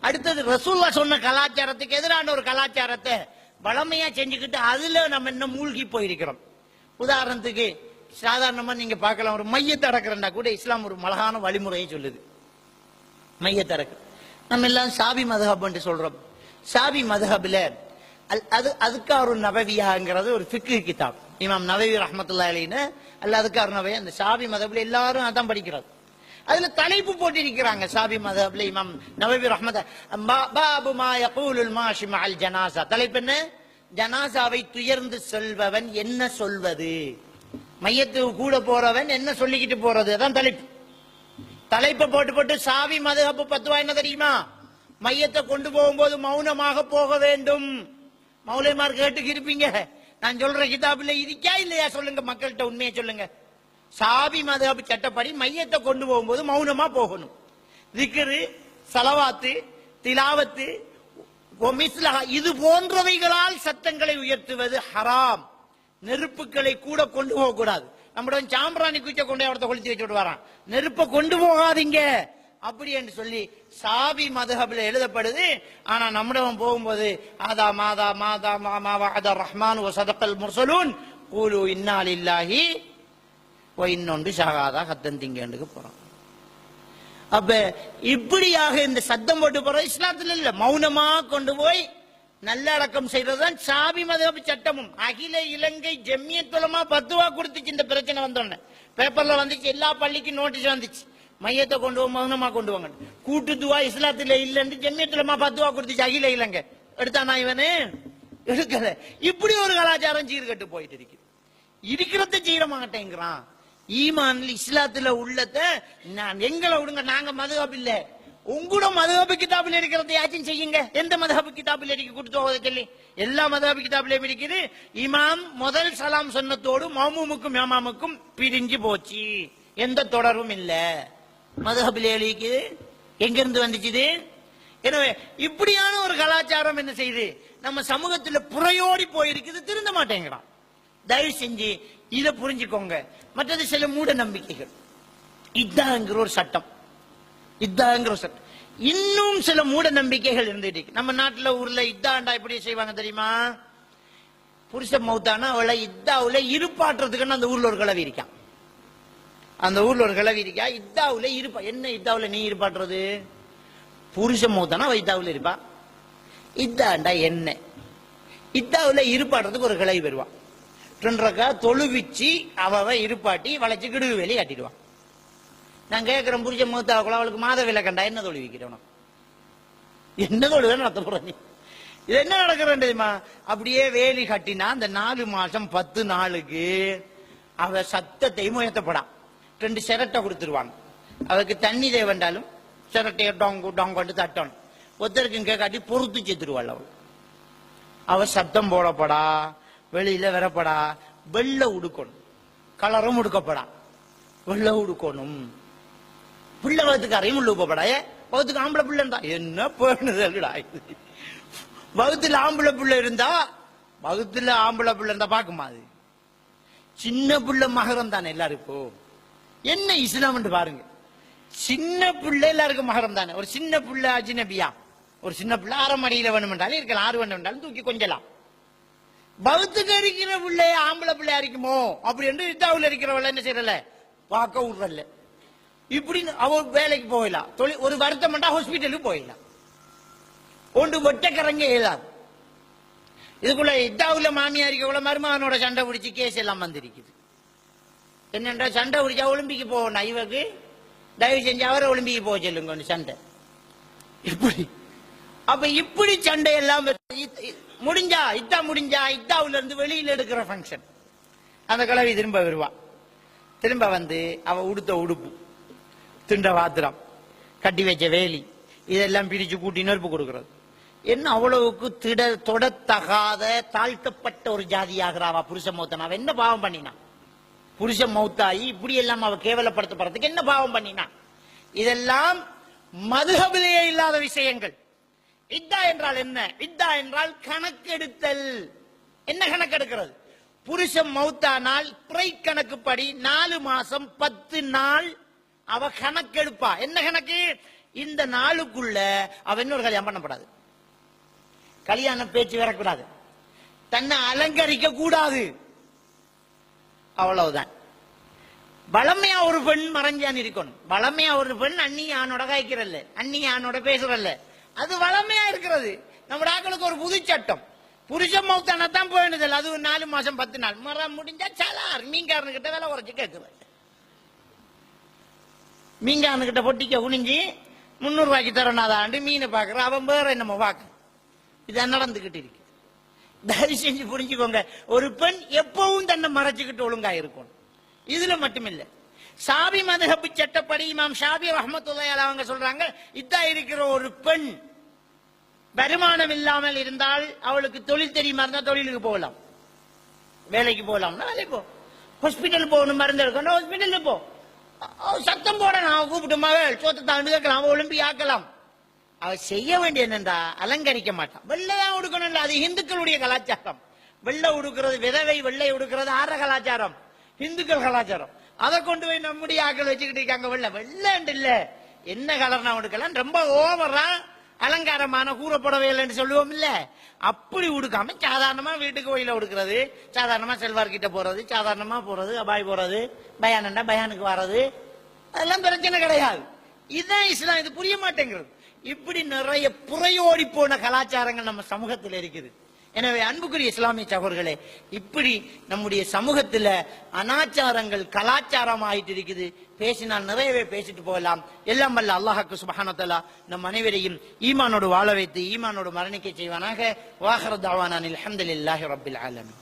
அடுத்தது ரசூல்லா சொன்ன கலாச்சாரத்துக்கு எதிரான ஒரு கலாச்சாரத்தை வளமையா செஞ்சுக்கிட்டு அதுல நம்ம இன்னும் மூழ்கி போயிருக்கிறோம். உதாரணத்துக்கு சாதாரணமா நீங்க பார்க்கலாம் ஒரு மையத்தை அடக்கிறண்டா கூட இஸ்லாம் ஒரு மலகான வழிமுறையை சொல்லுது. மையத்தை அடக்கு. நம்ம எல்லாம் சாபி மதஹப் என்று சொல்றோம். சாபி மதஹப்ல அல்- அது அதுக்காரு நபவியாங்கிறது ஒரு ஃபிக்கு கிதாப். இமாம் நவவி ரஹமத்துல்லா அலின்னு அல்ல அதுக்காரு நபவி அந்த சாபி மதபில் எல்லாரும் அதான் படிக்கிறது அதுல தலைப்பு போட்டிருக்கிறாங்க சாபி மதப்ல இமாம் நவபி ரஹமத. பாபு மா யகூலுல் மாஷி மஅல் ஜனாசா. தலைப்பு என்ன? ஜனாசாவை துயர்ந்து சொல்பவன் என்ன சொல்வது? மையத்துக்கு கூட போறவன் என்ன சொல்லிக்கிட்டு போறது? அதான் தலைப்பு. தலைப்பை போட்டு போட்டு சாவி மதுகப்பு பத்துவா என்ன தெரியுமா? மையத்தை கொண்டு போகும்போது மௌனமாக போக வேண்டும். மௌலைமார் கேட்டுக்கு இருப்பீங்க நான் சொல்ற கிதாபுல இருக்கா இல்லையா? சொல்லுங்க. மக்கள்கிட்ட உண்மையை சொல்லுங்க. சாபி மதுகப்பு சட்டப்படி மையத்தை கொண்டு போகும்போது மௌனமா போகணும். திக்ரு சலவாத்து திலாவத்து இது போன்றவைகளால் சத்தங்களை உயர்த்துவது ஹராம். நெருப்புகளை கூட கொண்டு போக கூடாது நம்முடைய சாம்பிராணி குச்சை கொண்டு அவரத்தை கொளுத்தி வச்சுட்டு வரான் நெருப்பை கொண்டு போகாதீங்க. அப்படி என்று சொல்லி சாபி மதுஹபில் எழுதப்படுது. ஆனா நம்மிடம் போகும்போது ஆதா மாதா மாதா மாமா அதா ரஹ்மான் ஓ சதக்கல் முர்சலூன். கூலு இன்னால் இல்லாஹி இன்னொன்று சாகாதா ஹத்தன் திங்கண்டுக்கு போறோம். அப்ப இப்படியாக இந்த சத்தம் போட்டு போற இஸ்லாத்துல இல்ல. மௌனமா கொண்டு போய் நல்லடக்கம் செய்யறதுதான் சாபி மதபு சட்டமும். அகில இலங்கை ஜெம்மியத்துலமா பத்துவா கொடுத்துச்சு இந்த பிரச்சனை வந்தோடனே. பேப்பர்ல வந்துச்சு எல்லா பள்ளிக்கும் நோட்டீஸ் வந்துச்சு. மையத்தை கொண்டு போக மௌனமா கொண்டு வாங்க கூட்டுத்துவா இஸ்லாத்துல இல்லன்னு ஜெம்மியத்துலமா பத்துவா கொடுத்துச்சு அகில இலங்கை. எடுத்தானா இவனு? எடுக்கல. இப்படி ஒரு கலாச்சாரம் சீர்கட்டு போயிட்டு இருக்கு. இருக்கிறத செய்ய மாட்டேங்கிறான் ஈமான்ல இஸ்லாத்துல உள்ளத நான் எங்களை விடுங்க நாங்க மதுஹப் இல்ல. உங்களோட மதுஹப் கிதாபில் இருக்கிறதையாச்சும் செய்யுங்க. எந்த மதுஹப் கிதாபில் இருக்கு? கொடுத்து சொல்லி. எல்லா மதுஹப் கிதாபிலையும் இருக்குது. இமாம் முதல் சலாம் சொன்னத்தோடு மாமூமுக்கும் மேமாமுக்கும் பிரிஞ்சு போச்சு. எந்த தொடர்பும் இல்ல. மதுஹபில் எழுதிக்குது எங்கிருந்து வந்துச்சுது? எனவே இப்படியான ஒரு கலாச்சாரம் என்ன செய்யுது? நம்ம சமூகத்துல புறையோடி போயிருக்குது திருந்த மாட்டேங்கிறான். தயவு செஞ்சு இதை புரிஞ்சுக்கோங்க. மற்றது சில மூட நம்பிக்கைகள் இதாங்கிற ஒரு சட்டம். இதாங்கிற ஒரு சட்டம். இன்னும் சில மூட நம்பிக்கைகள் இருந்துட்டு நம்ம நாட்டில் ஊர்ல இதாண்டா எப்படி செய்வாங்க தெரியுமா? புருஷ மௌத்தானா அவளை இத்தாவுல இருப்பாட்டுறதுக்குன்னு அந்த ஊர்ல ஒரு கிளவி இருக்கான் அந்த ஊர்ல ஒரு கிளவி இருக்கா? இத்தாவுல இருப்பா. என்ன இத்தாவுல நீ இருப்பாட்டுறது? புருஷ மௌத்தானா அவ இத்தாவுல இருப்பா? இதாண்டா என்ன? இத்தாவுல இருப்பாடுறதுக்கு ஒரு கிளவி வருவான் ரெண்டரைக்கா தொழுவிச்சு அவ இருப்பாட்டி வளைச்சு கிடுகு வேலி காட்டிடுவான். நான் கேட்கிறேன் புரிஞ்ச மூத்தாக்குள்ள அவளுக்கு மாத விலை கண்டா என்ன தொழுவிக்கிறவனும் என்ன தொழுவே நடத்த போறேன் இது என்ன நடக்கிறேன் தெரியுமா? அப்படியே வேலி கட்டினா அந்த நாலு மாசம் பத்து நாளுக்கு அவ சத்தத்தையும் உயர்த்தப்படான். ரெண்டு சிரட்டை கொடுத்துருவாங்க. அவருக்கு தண்ணி தேவைண்டாலும் சிரட்டையை டொங்கு டொங்கொண்டு தட்டணும். ஒருத்தருக்கும் கேட்காட்டி பொறுத்து செத்துருவாள் அவள். அவ சத்தம் போடப்படா. வெளியில வரப்படா. வெள்ள உடுக்கணும். கலரும் உடுக்கப்படா. வெள்ள உடுக்கணும். பிள்ளை வகுத்துக்காரையும் உள்ள உப்பப்படா ஏ வகுத்துக்கு ஆம்பளை பிள்ளை என்ன பேணுதல்டா வகுத்துல ஆம்பளை பிள்ளை இருந்தா வகுத்துல ஆம்பளை பிள்ளை இருந்தா பாக்குமா அது? சின்ன பிள்ளை மகரம் தானே எல்லாருக்கும். என்ன இஸ்லாம்னு பாருங்க. சின்ன பிள்ளை எல்லாருக்கும் மகரம் தானே. ஒரு சின்ன பிள்ளை அஜினபியா. ஒரு சின்ன பிள்ளை அரை மடியில வேணுமென்றாலும் இருக்கலாம். ஆறு வேணுமென்றாலும் தூக்கி கொஞ்சலாம். பௌத்துக்கு இருக்கிற பிள்ளைய ஆம்பளை பிள்ளை இருக்குமோ அப்படி என்று இத்தாவில் இருக்கிறவள என்ன செய்யறல பார்க்க விடுறல இப்படி அவ வேலைக்கு போயிடலாம். தொழில் ஒரு வருத்தம் பண்ணா ஹாஸ்பிட்டலுக்கு போயிடலாம். ஒன்று வெட்டக்கரங்க இயலாது இதுக்குள்ள இத்தாவில் மாமியார் இருக்கவள மருமகனோட சண்டை பிடிச்சி கேஸ் எல்லாம் வந்திருக்குது. என்னன்றா சண்டை பிடிச்சா ஒலிம்பிக்கு போகணும் இவக்கு? தயவு செஞ்சு அவரை ஒலிம்பிக்கு போக சொல்லுங்க சண்டை. இப்படி அப்ப இப்படி சண்டை எல்லாம் முடிஞ்சா இத்தா முடிஞ்சா இத்தாவுல இருந்து வெளியில எடுக்கிற ஃபங்க்ஷன் அந்த கிழவி திரும்ப வருவான் திரும்ப வந்து அவ உடுத்த உடுப்பு திண்ட வாத்திரம் கட்டி வச்ச வேலி இதெல்லாம் பிரிச்சு கூட்டி நெருப்பு கொடுக்கறது. என்ன அவ்வளவுக்கு திட தொடத்தகாத தாழ்த்தப்பட்ட ஒரு ஜாதியாகிறாவா புருஷ மௌத்தன்? அவ என்ன பாவம் பண்ணினா? புருஷ மௌத்தாயி இப்படி எல்லாம் அவ கேவலப்படுத்தப்படுறதுக்கு என்ன பாவம் பண்ணினா? இதெல்லாம் மதுகபிலேயே இல்லாத விஷயங்கள். இத்தா என்றால் என்ன? இத்தா என்றால் கணக்கெடுத்தல். என்ன கணக்கெடுக்கிறது? புருஷன் மௌத்தானால் பிறை கணக்குப்படி நாலு மாசம் பத்து நாள் அவ கணக்கெடுப்பா. என்ன கணக்கு? இந்த நாளுக்குள்ள அவ இன்னொரு கல்யாணம் பண்ணப்படாது கல்யாண பேச்சு வரக்கூடாது. தன்னை அலங்கரிக்க கூடாது. அவ்வளவுதான். வளமையா ஒரு பெண் மறைஞ்சான் இருக்கணும். பலமையா ஒரு பெண் அண்ணி ஆணோட காய்க்கிறல்ல. அண்ணி ஆணோட பேசுறல்ல. அது வளமையா இருக்கிறது. நம்ம ஆக்களுக்கு ஒரு புது சட்டம். புருஷ மௌத்தானா தான் போயிடுதில்ல அது ஒரு நாலு மாசம் பத்து நாள். மரம் முடிஞ்சா சலார். மீன்காரனு கிட்ட வேலை குறைச்சு கேட்கறேன் மீன்காரனு கிட்ட பொட்டிக்க குனிஞ்சு முந்நூறு ரூபாய்க்கு தரனாதாண்டு மீனை பாக்குற அவன் வேற என்னமோ பார்க்க இதான் நடந்துகிட்டு இருக்கு. தயவு செஞ்சு புரிஞ்சுக்கோங்க. ஒரு பெண் எப்பவும் தன்னை மறைச்சுக்கிட்டு ஒழுங்கா இருக்கணும். இதுல மட்டுமில்ல. சாபி மதுஹபு சட்டப்படி இமாம் ஷாபி ரஹமத்துல்லாஹி அவங்க சொல்றாங்க இதா இருக்கிற ஒரு பெண் வருமானம் இல்லாமல் இருந்தால் அவளுக்கு தொழில் தெரியுமா இருந்தா தொழிலுக்கு போகலாம். வேலைக்கு போகலாம்னா வேலைக்கு போ. ஹாஸ்பிட்டல் போகணும் மருந்து எடுக்கணும் ஹாஸ்பிட்டல் போ. சத்தம் போட நான் கூப்பிட்டு மகள் சோத்தை தாண்டு கேட்கலாம் அவ ஒலிம்பி ஆக்கலாம். அவ செய்ய வேண்டிய என்னண்டா அலங்கரிக்க மாட்டான். வெள்ளை தான் உடுக்கணும் அது இந்துக்களுடைய கலாச்சாரம். வெள்ளை உடுக்கிறது விதவை வெள்ளை உடுக்கிறது ஆற கலாச்சாரம் இந்துக்கள் கலாச்சாரம். அதை கொண்டு போய் நம்முடைய ஆக்கள் வச்சுக்கிட்டு இருக்காங்க. வெள்ள வெள்ளண்டு இல்ல. என்ன கலர்னா உடுக்கலாம் ரொம்ப ஓவரா அலங்காரமான கூறப்படவில்லைன்னு சொல்லுவோம் இல்ல. அப்படி உடுக்காம சாதாரணமா வீட்டுக்கு கோயில உடுக்கிறது சாதாரணமா செல்வார் கிட்ட போறது சாதாரணமா போறது அபாய் போறது பயானண்டா பயானுக்கு வர்றது. அதெல்லாம் பிரச்சனை கிடையாது. இதுதான் இஸ்லாம் இது புரிய மாட்டேங்கிறது. இப்படி நிறைய புறையோடி போன கலாச்சாரங்கள் நம்ம சமூகத்தில் இருக்குது. எனவே அன்புக்குரிய இஸ்லாமிய சகோதரர்களே இப்படி நம்முடைய சமூகத்துல அனாச்சாரங்கள் கலாச்சாரம் ஆயிட்டு இருக்குது. பேசினால் நிறையவே பேசிட்டு போகலாம். எல்லாம் வல்ல அல்லாஹாக்கு சுபஹானத்தலா நம் அனைவரையும் ஈமானோடு வாழ வைத்து ஈமானோடு மரணிக்க செய்வானாக. வாஹர் தாவானில் அஹமதுல்லாஹி ரபில் ஆலமின்.